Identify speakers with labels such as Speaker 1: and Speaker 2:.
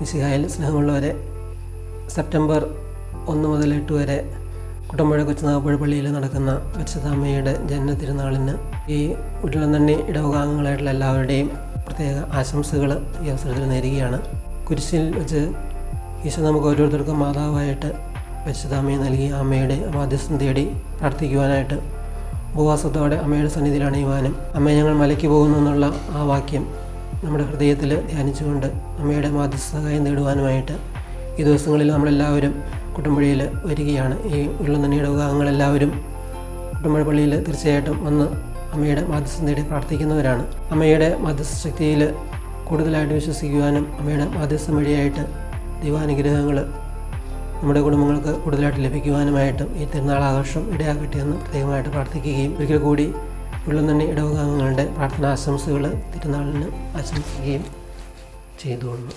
Speaker 1: മിശിഹായിൽ സ്നേഹമുള്ളവരെ സെപ്റ്റംബർ ഒന്ന് മുതൽ എട്ട് വരെ കുട്ടമ്പുഴ കൊച്ചുനാഗപ്പുഴ പള്ളിയിൽ നടക്കുന്ന പരിശുദ്ധാമ്മയുടെ ജന്മ തിരുനാളിന് ഈ ഉരുളനണ്ണി ഇടവകാംഗങ്ങളായിട്ടുള്ള എല്ലാവരുടെയും പ്രത്യേക ആശംസകൾ ഈ അവസരത്തിൽ നേരുകയാണ്. കുരിശിൽ വെച്ച് ഈശോ നമുക്ക് ഓരോരുത്തർക്കും മാതാവായിട്ട് പരിശുദ്ധാമ്മയെ നൽകി അമ്മയുടെ മാധ്യസ്ഥം തേടി പ്രാർത്ഥിക്കുവാനായിട്ട് ഉപവാസത്തോടെ അമ്മയുടെ സന്നിധിയിൽ അണിയുവാനും അമ്മയെ ഞങ്ങൾ മലയ്ക്ക് പോകുന്നു എന്നുള്ള ആ വാക്യം നമ്മുടെ ഹൃദയത്തിൽ ധ്യാനിച്ചുകൊണ്ട് അമ്മയുടെ മാധ്യസ്ഥ സഹായം നേടുവാനുമായിട്ട് ഈ ദിവസങ്ങളിൽ നമ്മളെല്ലാവരും കുട്ടമ്പുഴയിൽ വരികയാണ്. ഈ ഉരുളനണിയുടെ വിഭാഗങ്ങളെല്ലാവരും കുട്ടമ്പുഴ പള്ളിയിൽ തീർച്ചയായിട്ടും വന്ന് അമ്മയുടെ മാധ്യസ്ഥം നേടി പ്രാർത്ഥിക്കുന്നവരാണ്. അമ്മയുടെ മാധ്യസ്ഥ ശക്തിയിൽ കൂടുതലായിട്ട് വിശ്വസിക്കുവാനും അമ്മയുടെ മാധ്യസ്ഥം വഴിയായിട്ട് ദൈവാനുഗ്രഹങ്ങൾ നമ്മുടെ കുടുംബങ്ങൾക്ക് കൂടുതലായിട്ട് ലഭിക്കുവാനുമായിട്ടും ഈ തിരുനാൾ ആഘോഷം ഇടയാക്കട്ടെ എന്ന് പ്രത്യേകമായിട്ട് പ്രാർത്ഥിക്കുകയും ഒരിക്കൽ കൂടി ഉള്ളുന്നണ്ണി ഇടവകാംഗങ്ങളുടെ പ്രാർത്ഥനാശംസകൾ തിരുനാളിന് ആശംസിക്കുകയും ചെയ്തുകൊള്ളു